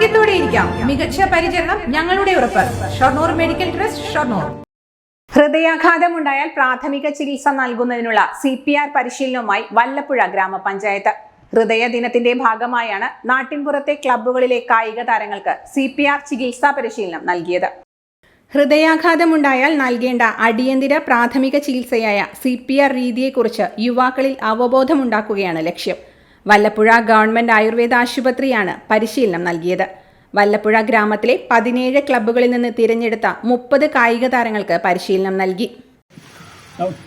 ആരോഗ്യത്തോടെ ഇരിക്കാം. മികച്ച പരിചരണം ഞങ്ങളുടെ ഉറപ്പ്. Shoranur medical trust Shoranur. ഹൃദയാഘാതമുണ്ടായാൽ പ്രാഥമിക ചികിത്സ നൽകുന്നതിനുള്ള സി പി ആർ പരിശീലനവുമായി വല്ലപ്പുഴ ഗ്രാമപഞ്ചായത്ത്. ഹൃദയ ദിനത്തിന്റെ ഭാഗമായാണ് നാട്ടിൻപുറത്തെ ക്ലബ്ബുകളിലെ കായിക താരങ്ങൾക്ക് സി പി ആർ ചികിത്സാ പരിശീലനം നൽകിയത്. ഹൃദയാഘാതമുണ്ടായാൽ നൽകേണ്ട അടിയന്തര പ്രാഥമിക ചികിത്സയായ സി പി ആർ രീതിയെക്കുറിച്ച് യുവാക്കളിൽ അവബോധമുണ്ടാക്കുകയാണ് ലക്ഷ്യം. വല്ലപ്പുഴ ഗവൺമെന്റ് ആയുർവേദ ആശുപത്രിയാണ് പരിശീലനം നൽകിയത്. വല്ലപ്പുഴ ഗ്രാമത്തിലെ പതിനേഴ് ക്ലബ്ബുകളിൽ നിന്ന് തിരഞ്ഞെടുത്ത മുപ്പത് കായിക താരങ്ങൾക്ക് പരിശീലനം നൽകി.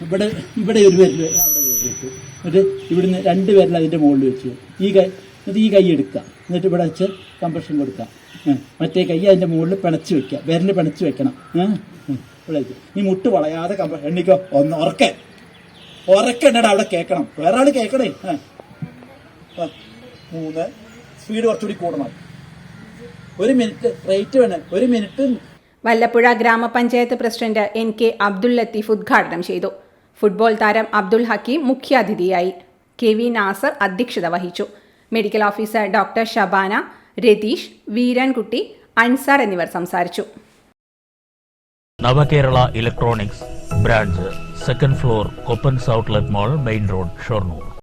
ഇവിടെ ഇവിടെ ഒരു അവിടെ വെച്ചു എന്നിട്ട് ഇവിടുന്ന് രണ്ട് പേരിൽ അതിന്റെ മുകളിൽ വെച്ചു. ഈ കൈ എന്നിട്ട് ഈ കൈ എടുക്കുക. എന്നിട്ട് ഇവിടെ വെച്ച് കംപ്രഷൻ കൊടുക്കുക. മറ്റേ കൈ അതിന്റെ മുകളിൽ പിണച്ച് വെക്കുക. വിരൽ പിണച്ച് വെക്കണം. ഇവിടെ ഈ മുട്ട് വളയാതെ കംപ്രഷൻ എണ്ണിക്കോ. ഒന്ന് ഉറക്കെ. ഉറക്കെ എന്നടാ അവിടെ കേൾക്കണം വേറെ ആൾ കേൾക്കണേ മൂന്ന്. സ്പീഡ് കുറച്ചുകൂടി കൂടണം. ഒരു മിനിറ്റ് റേറ്റ് വേണം. ഒരു മിനിറ്റ്. വല്ലപ്പുഴ ഗ്രാമപഞ്ചായത്ത് president N K Abdul Latheef ഉദ്ഘാടനം ചെയ്തു. ഫുട്ബോൾ താരം അബ്ദുൽ ഹക്കീം മുഖ്യാതിഥിയായി. കെ വി നാസർ അധ്യക്ഷത വഹിച്ചു. Medical officer doctor Shabana Ratheesh Veerankutty Ansar എന്നിവർ സംസാരിച്ചു. Navakerala electronics branch second floor Koppan outlet mall main road Shoranur.